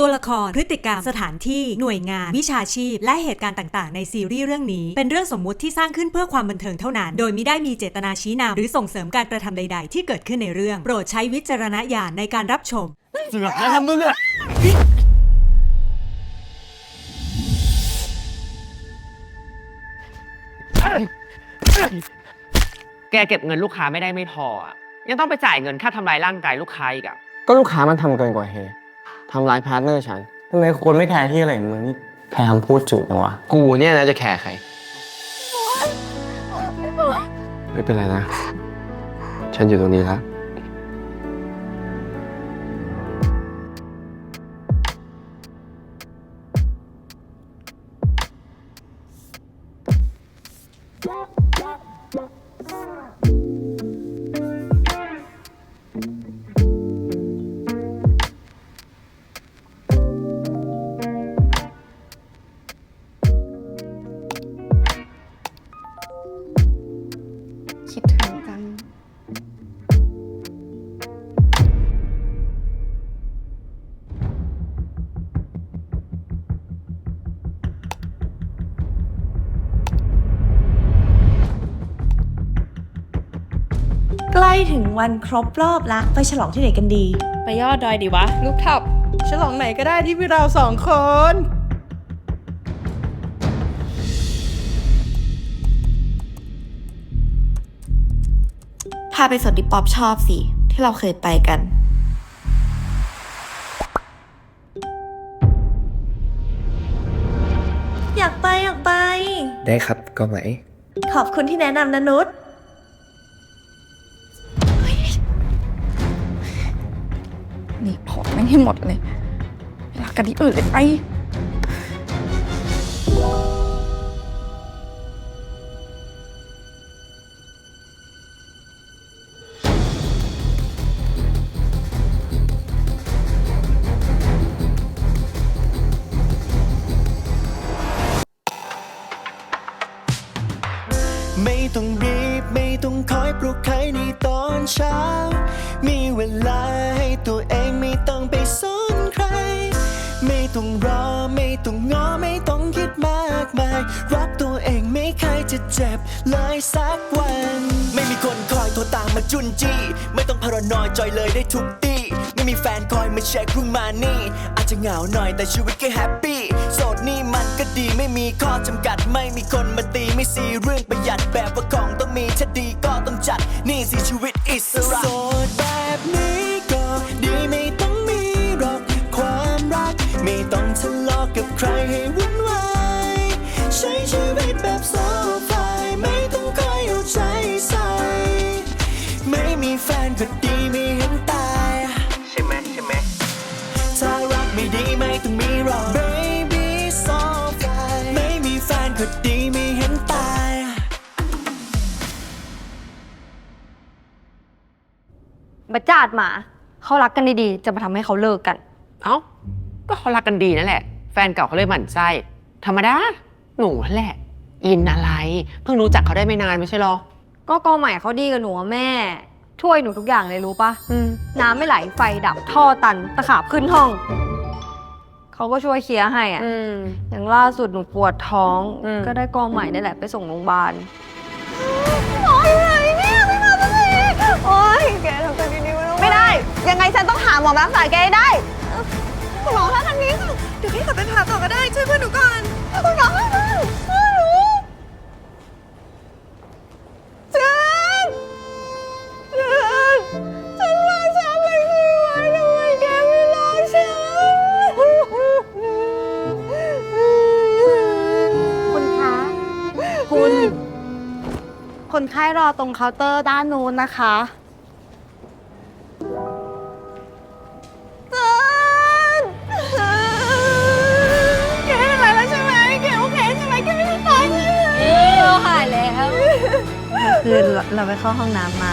ตัวละครพฤติกรรมสถานที่หน่วยงาน วิชาชีพ และเหตุการณ์ต่าง ๆ ในซีรีส์เรื่องนี้ เป็นเรื่องสมมุติที่สร้างขึ้นเพื่อความบันเทิงเท่านั้น โดยไม่ได้มีเจตนาชี้นำหรือส่งเสริมการกระทำใด ๆ ที่เกิดขึ้นในเรื่อง โปรดใช้วิจารณญาณในการรับชมเสือกนะทำมึงอะแกเก็บเงินลูกค้าไม่ได้ไม่พออะยังต้องไปจ่ายเงินค่าทำลายร่างกายลูกค้าอีกอะก็ลูกค้ามันทำเกินกว่าเฮ ทำร้ายพาร์ทเนอร์ฉันทำไมคนไม่แคร์ที่อะไรของมึงนี่แคร์คำพูดจุดจังวะกูเนี่ยนะจะแคร์ใคร ไม่เป็นไรนะ ฉันอยู่ตรงนี้แล้ว คิดถึงกันใกล้ถึงวันครบรอบละ ไปฉลองที่ไหนกันดี ไปยอดดอยดีวะลูกทับฉลองไหนก็ได้ที่มีเราสองคน พาไปสวนที่ป๊อปชอบสิ ที่เราเคยไปกัน อยากไปอยากไป ได้ครับก็ไหมขอบคุณที่แนะนำนะนุชนี่พอไม่ให้หมดเลยไปรักกันที่อื่นเลยไป เจ็บเลยสักวัน ไม่มีคนคอยโทรตามมาจุนจี้ ไม่ต้องพารานอยจอยเลยได้ทุกตีไม่มีแฟนคอยมาเช็คเพิ่งมานี่ อาจจะเหงาหน่อยแต่ชีวิตก็แฮปปี้โสดนี่มันก็ดีไม่มีข้อจำกัด ไม่มีคนมาตีไม่ซีเรื่องประหยัดแบบว่าของต้องมีถ้าดีก็ต้องจัด นี่สิชีวิตอิสระ มีแฟนก็ดีไม่เห็นตายบัจจาดหมา เขารักกันดีๆ จะมาทำให้เขาเลิกกัน เอ้า ก็เขารักกันดีนั่นแหละ แฟนเก่าเขาเลยหมั่นไส้ ธรรมดา หนูนั่นแหละ อินอะไร เพิ่งรู้จักเขาได้ไม่นานไม่ใช่หรอ ก็กอใหม่เขาดีกับหนูอะแม่ ช่วยหนูทุกอย่างเลยรู้ปะอืม น้ำไม่ไหลไฟดับท่อตันตะขาบขึ้นห้อง เขาก็ช่วยเคลียร์ให้อะอืม อย่างล่าสุดหนูปวดท้อง อืม ก็ได้กอใหม่นี่แหละไปส่งโรงพยาบาลไม่ได้ ยังไงฉันต้องหาหมอมารักษาแกให้ได้คุณหมอคะทางนี้ค่ะเดี๋ยวพี่ขอไปผ่าต่อก็ได้ ช่วย รอตรงเคาน์เตอร์ด้านนู้นนะคะแกไม่เป็นไรแล้วใช่ไหมแกโอเคใช่ไหมแกไม่ได้ตายใช่ไหมเราหายแล้ว คือเราเราไปเข้าห้องน้ำมา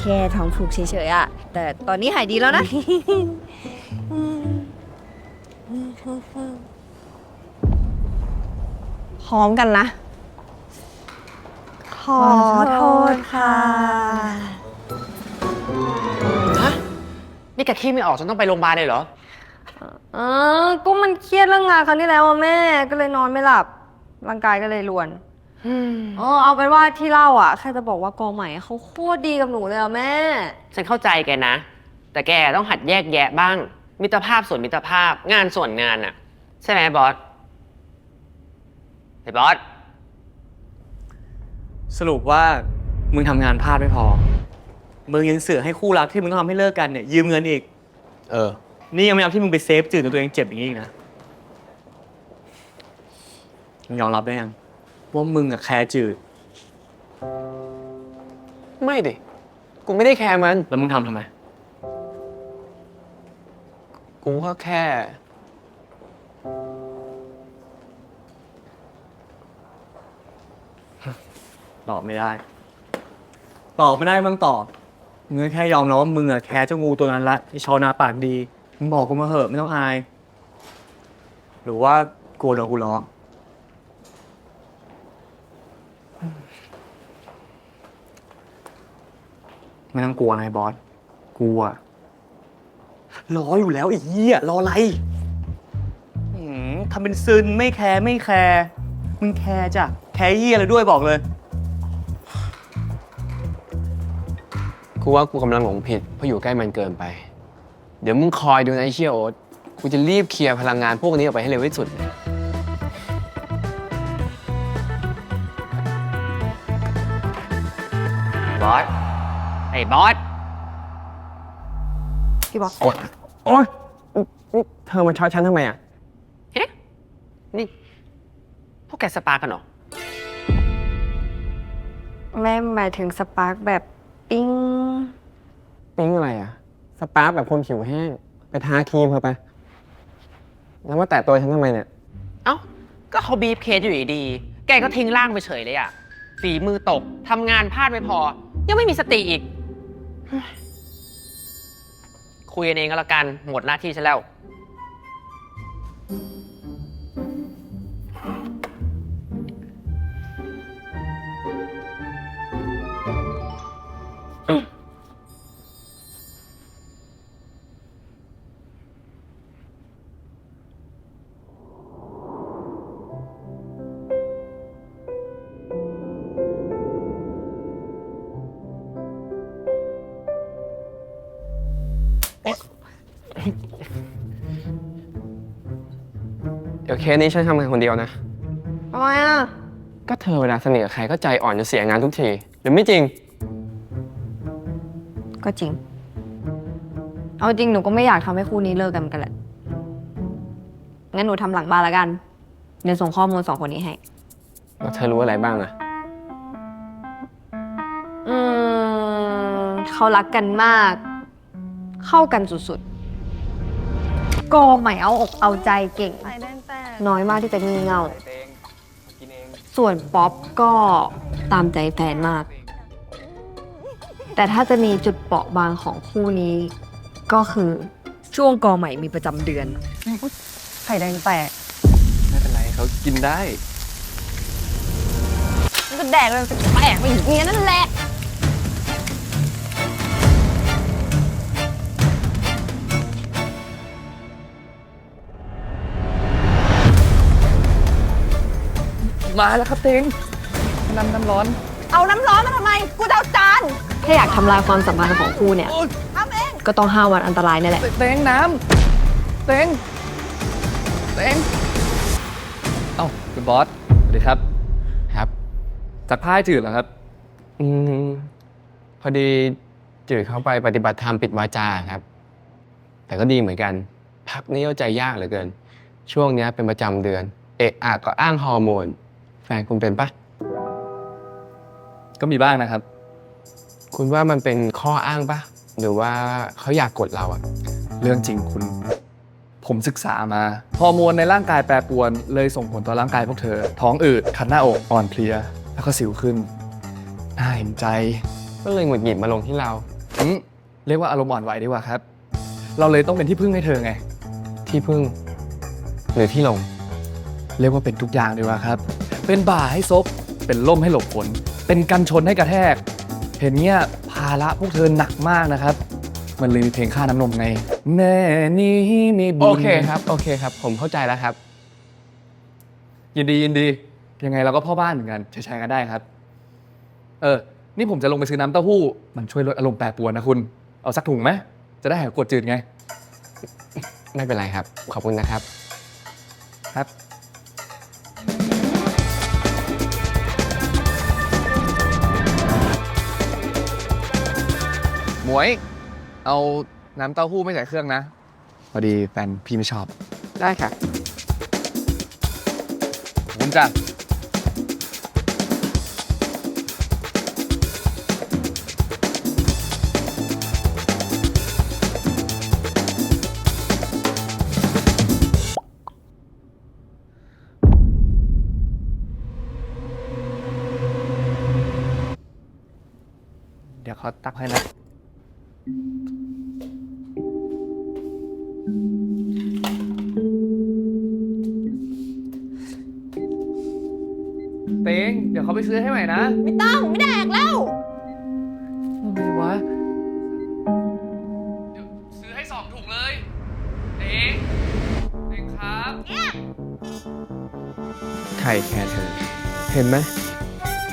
แค่ท้องผูกเฉยๆอะแต่ตอนนี้หายดีแล้วนะ พร้อมกันนะข อโทษค่ะ ฮะนี่แกขี้ไม่ออกจนต้องไปโรงพยาบาลเลยเหรอ เออ ก็มันเครียดเรื่องงานครั้งที่แล้วอะแม่ ก็เลยนอนไม่หลับ ร่างกายก็เลยรวน เออ เอาเป็นว่าที่เล่าอะ แค่จะบอกว่ากองใหม่เขาโคตรดีกับหนูเลยอะแม่ ฉันเข้าใจแกนะ แต่แกต้องหัดแยกแยะบ้าง มิตรภาพส่วนมิตรภาพ งานส่วนงานอะใช่ไหมบอสไอ้บอส สรุปว่ามึงทำงานพลาดไม่พอ มึงยังเสือกให้คู่รักที่มึงต้องทำให้เลิกกันเนี่ยยืมเงินอีก เออ นี่ยังไม่นับที่มึงไปเซฟจืดจนตัวเองเจ็บอย่างนี้อีกนะมึงยอมรับได้ยังว่ามึงอะแคร์จืด ไม่ดิ กูไม่ได้แคร์มัน แล้วมึงทำทำไม กูก็แค่ ตอบไม่ได้ ตอบไม่ได้มึงตอบมึงแค่ยอมรับว่ามึงอะแคร์เจ้างูตัวนั้นละไอชอนาปากดีมึงบอกกูมาเหอะไม่ต้องอาย หรือว่ากลัวโดนกูล้อไม่ต้องกลัวนะไอ้บอสกลัวรออยู่แล้วไอ้เหี้ยรออะไรอืมทำเป็นซึนไม่แคร์ไม่แคร์มึงแคร์จ้ะแคร์เหี้ยอะไรด้วยบอกเลย กูว่ากูกำลังหลงผิดเพราะอยู่ใกล้มันเกินไป เดี๋ยวมึงคอยดูนะไอ้เชี่ยโอ๊ตกูจะรีบเคลียร์พลังงานพวกนี้ออกไปให้เร็วที่สุดเลย บอสไอ้บอสพี่บอกโอ๊ยโอ๊ยนี่เธอมาช็อตฉันทำไมอะ เฮ้นี่ พวกแกสปากันเหรอ แม่หมายถึงสปาร์กแบบ ปิ้งปิ๊งอะไรอะ สปาร์คแบบคนผิวแห้ง ไปทาครีมเถอะไป แล้วมาแตะตัวฉันทำไมเนี่ย เอ้า ก็เขาบีบเคสอยู่ดีๆแกก็ทิ้งร่างไปเฉยเลยอะฝีมือตกทำงานพลาดไม่พอ ยังไม่มีสติอีก คุยกันเองก็แล้วกัน หมดหน้าที่ฉันแล้ว เดี๋ยวเคสนี้ฉันทำงานคนเดียวนะ ทำไมอะ ก็เธอเวลาสนิทกับใครก็ใจอ่อนจนเสียงานทุกที หรือไม่จริง ก็จริง เอาจริงหนูก็ไม่อยากทำให้คู่นี้เลิกกันเหมือนกันแหละ งั้นหนูทำหลังบ้านละกัน เดี๋ยวส่งข้อมูลสองคนนี้ให้ แล้วเธอรู้อะไรบ้างอะอืมเขารักกันมาก เข้ากันสุดๆก็ใหม่เอาอกเอาใจเก่ง ไปเล่นแต่น้อยมากที่จะงี่เง่า ส่วนป๊อปก็ตามใจแฟนมาก แต่ถ้าจะมีจุดเปราะบางของคู่นี้ ก็คือช่วงกอใหม่มีประจำเดือน ไข่แดงแตกไม่เป็นไรเขากินได้ มันก็แดกเลยมันจะแตกไปอย่างนี้นั่นแหละ มาแล้วครับเต็งน้ำน้ำร้อน เอาน้ำร้อนมาทำไม กูจะเอาจานถ้าอยากทำลายความสัมพันธ์ของคู่เนี่ย ทำเองก็ต้องห้าวันอันตรายนี่แหละ เต็งน้ำเต็งเต็งเอ้าคุณบอสสวัสดีครับ ครับจักผ้าให้จืดเหรอครับ อืมพอดีจืดเข้าไปปฏิบัติธรรมปิดวาจาครับ แต่ก็ดีเหมือนกัน พักนี้เอาใจยากเหลือเกิน ช่วงเนี้ยเป็นประจำเดือน เอะอะก็อ้างฮอร์โมน แฟนคุณเป็นปะก็มีบ้างนะครับ คุณว่ามันเป็นข้ออ้างปะหรือว่าเขาอยากกดเราอะเรื่องจริงคุณ ผมศึกษามาฮอร์โมนในร่างกายแปรปรวนเลยส่งผลต่อร่างกายพวกเธอ ท้องอืดคันหน้าอกอ่อนเพลีย แล้วก็สิวขึ้นน่าเห็นใจก็เลยหงุดหงิดมาลงที่เราอืมเรียกว่าอารมณ์อ่อนไหวดีกว่าครับ เราเลยต้องเป็นที่พึ่งให้เธอไง ที่พึ่ง หรือที่ลง เรียกว่าเป็นทุกอย่างดีกว่าครับ เป็นบ่าให้ซบ เป็นล่มให้หลบฝน เป็นกันชนให้กระแทก เห็นเงี้ยภาระพวกเธอหนักมากนะครับ มันเลยมีเพลงค่าน้ำนมไง แม่นี้มีบุญโอเคครับ โอเคครับ ผมเข้าใจแล้วครับ ยินดียินดี ยังไงเราก็พ่อบ้านเหมือนกันแชร์ๆกันได้ครับ เออ นี่ผมจะลงไปซื้อน้ำเต้าหู้ มันช่วยลดอารมณ์แปรปรวนนะคุณ เอาสักถุงไหม จะได้หายกดจืดไง ไม่เป็นไรครับ ขอบคุณนะครับ ครับ หมวย เอาน้ำเต้าหู้ไม่ใส่เครื่องนะ พอดีแฟนพี่ไม่ชอบ ได้ค่ะ ขอบคุณจ้ะ เต็งเดี๋ยวเขาไปซื้อให้ใหม่นะไม่ต้องไม่แดกแล้ว อะไรวะเดี๋ยวซื้อให้สองถุงเลย เต็งเต็งครับ ใครแคร์เธอ เห็นไหม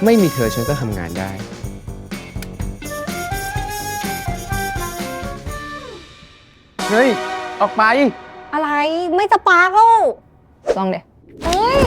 ไม่มีเธอฉันก็ทำงานได้ เฮ้ย ออกไป อะไรไม่จะปาร์กแล้วลองเดี๋ยวเฮ้ย